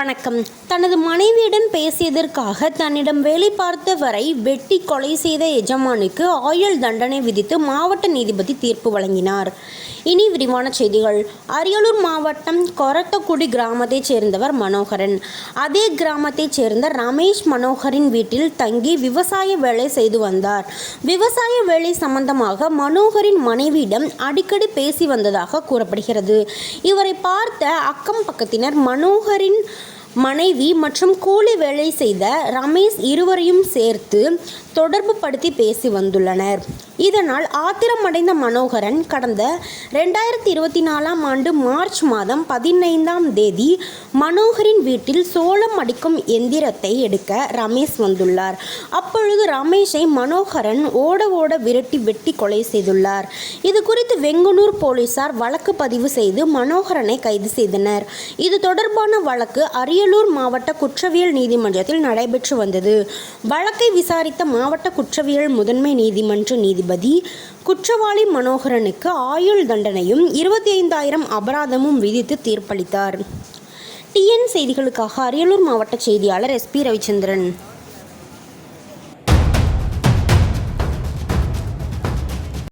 வணக்கம். தனது மனைவியுடன் பேசியதற்காக தன்னிடம் வேலை பார்த்தவரை வெட்டி கொலை செய்த எஜமானுக்கு ஆயுள் தண்டனை விதித்து மாவட்ட நீதிபதி தீர்ப்பு வழங்கினார். இனி விரிவான செய்திகள். அரியலூர் மாவட்டம் கொரத்தக்குடி கிராமத்தைச் சேர்ந்தவர் மனோகரன். அதே கிராமத்தைச் சேர்ந்த ரமேஷ் மனோகரின் வீட்டில் தங்கி விவசாய வேலை செய்து வந்தார். விவசாய வேலை சம்பந்தமாக மனோகரின் மனைவியிடம் அடிக்கடி பேசி வந்ததாக கூறப்படுகிறது. இவரை பார்த்த அக்கம் பக்கத்தினர் மனோகரின் மனைவி மற்றும் கூலி வேலை செய்த ரமேஷ் இருவரையும் சேர்த்து தொடர்பு படுத்தி பேசி வந்துள்ளனர். இதனால் ஆத்திரமடைந்த மனோகரன் கடந்த ரெண்டாயிரத்தி இருபத்தி நாலாம் ஆண்டு மார்ச் மாதம் பதினைந்தாம் தேதி மனோகரின் வீட்டில் சோளம் அடிக்கும் எந்திரத்தை எடுக்க ரமேஷ் வந்துள்ளார். அப்பொழுது ரமேஷை மனோகரன் ஓட ஓட விரட்டி வெட்டி கொலை செய்துள்ளார். இது குறித்து வெங்குனூர் போலீசார் வழக்கு பதிவு செய்து மனோகரனை கைது செய்தனர். இது தொடர்பான வழக்கு அரியலூர் மாவட்ட குற்றவியல் நீதிமன்றத்தில் நடைபெற்று வந்தது. வழக்கை விசாரித்த மாவட்ட குற்றவியல் முதன்மை நீதிமன்ற நீதிபதி குற்றவாளி மனோகரனுக்கு ஆயுள் தண்டனையும் இருபத்தி ஐந்தாயிரம் அபராதமும் விதித்து தீர்ப்பளித்தார். டிஎன் செய்திகளுக்காக அரியலூர் மாவட்ட செய்தியாளர் எஸ்பி ரவிச்சந்திரன்.